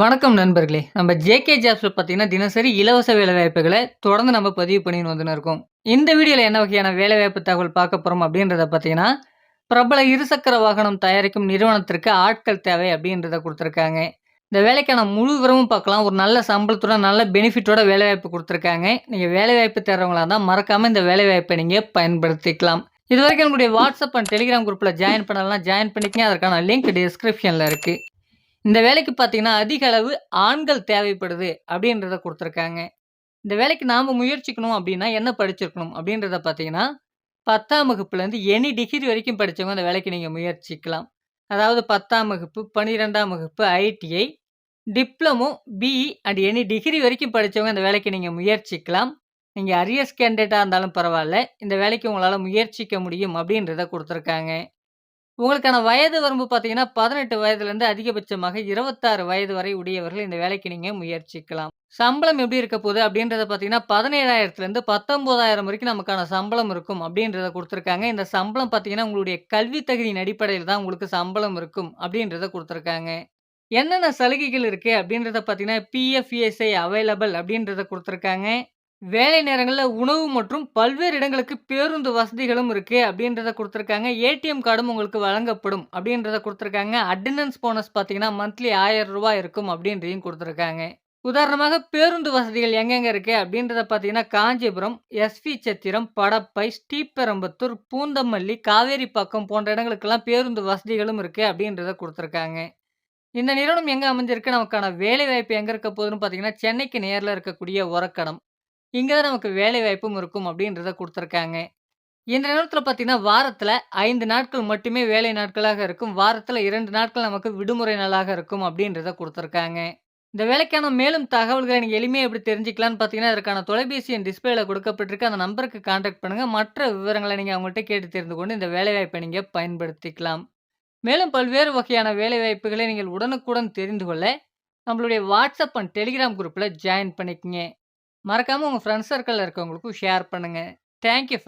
வணக்கம் நண்பர்களே! நம்ம ஜேகே ஜாப்ஸில் பார்த்தீங்கன்னா, தினசரி இலவச வேலைவாய்ப்புகளை தொடர்ந்து நம்ம பதிவு பண்ணின்னு வந்துன்னு இருக்கோம். இந்த வீடியோவில் என்ன வகையான வேலைவாய்ப்பு தகவல் பார்க்க போகிறோம் அப்படின்றத பார்த்தீங்கன்னா, பிரபல இருசக்கர வாகனம் தயாரிக்கும் நிறுவனத்திற்கு ஆட்கள் தேவை அப்படின்றத கொடுத்துருக்காங்க இந்த வேலைக்கான முழு விவரமும் பார்க்கலாம். ஒரு நல்ல சம்பளத்தோட நல்ல பெனிஃபிட்டோட வேலைவாய்ப்பு கொடுத்துருக்காங்க நீங்கள் வேலைவாய்ப்பு தேடுறவங்களா தான் மறக்காம இந்த வேலைவாய்ப்பை நீங்கள் பயன்படுத்திக்கலாம். இதுவரைக்கும் என்னுடைய வாட்ஸ்அப் அண்ட் டெலிகிராம் குரூப்பில் ஜாயின் பண்ணலாம் ஜாயின் பண்ணிக்கங்க. அதற்கான லிங்க் டிஸ்கிரிப்ஷனில் இருக்குது இந்த வேலைக்கு பார்த்தீங்கன்னா, அதிக அளவு ஆண்கள் தேவைப்படுது அப்படின்றத கொடுத்துருக்காங்க இந்த வேலைக்கு நாம் முயற்சிக்கணும் அப்படின்னா என்ன படிச்சிருக்கணும் அப்படின்றத பார்த்தீங்கன்னா, 10ஆம் வகுப்புலேருந்து எனி டிகிரி வரைக்கும் படித்தவங்க அந்த வேலைக்கு நீங்கள் முயற்சிக்கலாம். அதாவது 10ஆம் வகுப்பு, 12ஆம் வகுப்பு, ITI, diploma, BE and any degree வரைக்கும் படித்தவங்க இந்த வேலைக்கு நீங்கள் முயற்சிக்கலாம். நீங்கள் அரியர்ஸ் கேண்டிடேட்டாக இருந்தாலும் பரவாயில்ல இந்த வேலைக்கு உங்களால் முயற்சிக்க முடியும் அப்படின்றத கொடுத்துருக்காங்க உங்களுக்கான வயது வரம்பு பார்த்தீங்கன்னா, பதினெட்டு வயதுலேருந்து அதிகபட்சமாக 26 வயது வரை உடையவர்கள் இந்த வேலைக்கு நீங்கள் முயற்சிக்கலாம். சம்பளம் எப்படி இருக்க போகுது அப்படின்றத பார்த்தீங்கன்னா, 17,000லேருந்து 19,000 வரைக்கும் நமக்கான சம்பளம் இருக்கும் அப்படின்றத கொடுத்துருக்காங்க. இந்த சம்பளம் பார்த்தீங்கன்னா, உங்களுடைய கல்வி தகுதியின் அடிப்படையில் தான் உங்களுக்கு சம்பளம் இருக்கும் அப்படின்றத கொடுத்துருக்காங்க. என்னென்ன சலுகைகள் இருக்குது அப்படின்றத பார்த்தீங்கன்னா, பிஎஃப்இஎஸ்ஐ அவைலபிள் அப்படின்றத கொடுத்துருக்காங்க. வேலை நேரங்களில் உணவு மற்றும் பல்வேறு இடங்களுக்கு பேருந்து வசதிகளும் இருக்குது அப்படின்றத கொடுத்துருக்காங்க. ஏடிஎம் கார்டும் உங்களுக்கு வழங்கப்படும் அப்படின்றத கொடுத்துருக்காங்க. அட்டண்டன்ஸ் போனஸ் பார்த்தீங்கன்னா, மந்த்லி ஆயிரம் ரூபாய் இருக்கும் அப்படின்றதையும் கொடுத்துருக்காங்க. உதாரணமாக பேருந்து வசதிகள் எங்கெங்கே இருக்குது அப்படின்றத பார்த்தீங்கன்னா, காஞ்சிபுரம், எஸ்வி சத்திரம், படப்பை, ஸ்ரீபெரம்பத்தூர் பூந்தமல்லி, காவேரிப்பாக்கம் போன்ற இடங்களுக்கெல்லாம் பேருந்து வசதிகளும் இருக்குது அப்படின்றத கொடுத்துருக்காங்க. இந்த நிறுவனம் எங்கே அமைஞ்சிருக்கு? நமக்கான வேலைவாய்ப்பு எங்கே இருக்க போகுதுன்னு பார்த்தீங்கன்னா, சென்னைக்கு நேரில் இருக்கக்கூடிய உரக்கடம். இங்கே தான் நமக்கு வேலைவாய்ப்பும் இருக்கும் அப்படின்றத கொடுத்துருக்காங்க இந்த நேரத்தில் பார்த்தீங்கன்னா, வாரத்தில் ஐந்து நாட்கள் மட்டுமே வேலை நாட்களாக இருக்கும். வாரத்தில் இரண்டு நாட்கள் நமக்கு விடுமுறை நாளாக இருக்கும் அப்படின்றத கொடுத்துருக்காங்க இந்த வேலைக்கான மேலும் தகவல்களை நீங்கள் எளிமையாக எப்படி தெரிஞ்சுக்கலாம்னு பார்த்தீங்கன்னா, அதற்கான தொலைபேசி என் டிஸ்பிளேல கொடுக்கப்பட்டிருக்கு. அந்த நம்பருக்கு கான்டாக்ட் பண்ணுங்கள் மற்ற விவரங்களை நீங்கள் அவங்கள்ட்ட கேட்டு தெரிந்து கொண்டு இந்த வேலைவாய்ப்பை நீங்கள் பயன்படுத்திக்கலாம். மேலும் பல்வேறு வகையான வேலைவாய்ப்புகளை நீங்கள் உடனுக்குடன் தெரிந்து கொள்ள, நம்மளுடைய வாட்ஸ்அப் அண்ட் டெலிகிராம் குரூப்பில் ஜாயின் பண்ணிக்கங்க. மறக்காம உங்க ஃப்ரெண்ட்ஸ் சர்க்கிளில் இருக்கவங்களுக்கும் ஷேர் பண்ணுங்க. Thank you